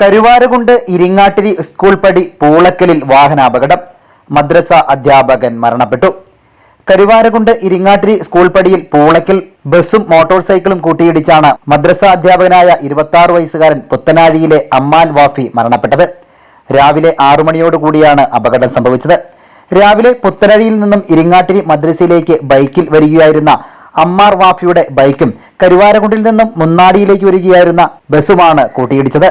Karuvarakundu Iringattiri school പടി പൂളക്കലിൽ വാഹനാപകടം. മദ്രസ അധ്യാപകൻ മരണപ്പെട്ടു. കരുവാരകുണ്ട് ഇരിങ്ങാട്ടിരി സ്കൂൾ പടിയിൽ പൂളക്കൽ ബസ്സും മോട്ടോർ സൈക്കിളും കൂട്ടിയിടിച്ചാണ് മദ്രസ അധ്യാപകനായ ഇരുപത്തി ആറ് വയസ്സുകാരൻ പുത്തനാഴിയിലെ അമ്മാൻ വാഫി മരണപ്പെട്ടത്. രാവിലെ ആറു മണിയോടുകൂടിയാണ് അപകടം സംഭവിച്ചത്. രാവിലെ പുത്തനഴിയിൽ നിന്നും ഇരിങ്ങാട്ടിരി മദ്രസയിലേക്ക് ബൈക്കിൽ വരികയായിരുന്ന അമ്മാർ വാഫിയുടെ ബൈക്കും കരുവാരകുണ്ടിൽ നിന്നും മുന്നാടിയിലേക്ക് വരികയായിരുന്ന ബസ്സുമാണ് കൂട്ടിയിടിച്ചത്.